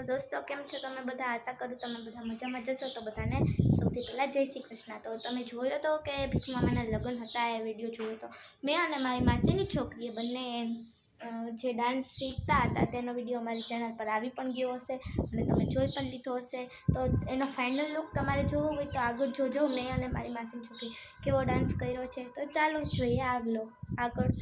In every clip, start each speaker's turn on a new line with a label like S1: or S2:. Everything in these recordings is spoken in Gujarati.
S1: તો દોસ્તો, કેમ છો? તમે બધા આશા કરું તમે બધા મજામાં જશો તો બધાને સૌથી પહેલાં જય શ્રી કૃષ્ણ. તો તમે જોયો તો કે ભીખ મામાના લગ્ન હતા, એ વીડિયો જોયો તો. મેં અને મારી માસીની છોકરીએ બંને જે ડાન્સ શીખતા હતા, તેનો વીડિયો અમારી ચેનલ પર આવી પણ ગયો હશે અને તમે જોઈ પણ લીધો હશે. તો એનો ફાઇનલ લુક તમારે જોવો હોય તો આગળ જોજો. મેં અને મારી માસીની છોકરી કેવો ડાન્સ કર્યો છે. તો ચાલો જોઈએ આગલો, આગળ.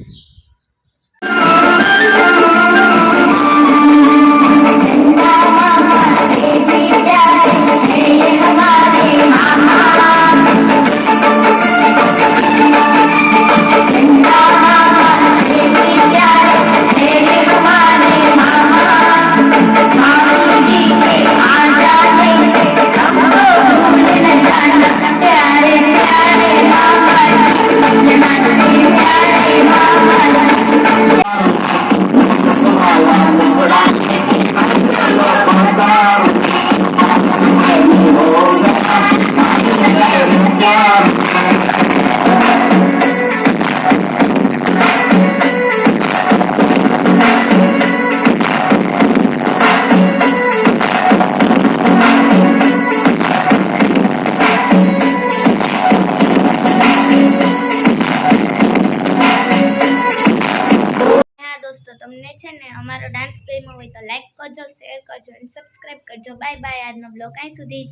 S1: તમને છે ને અમારો ડાન્સ ગમ્યો હોય તો લાઈક કરજો શેર કરજો અને સબસ્ક્રાઈબ કરજો. બાય બાય આજનો બ્લોગ અહીં સુધી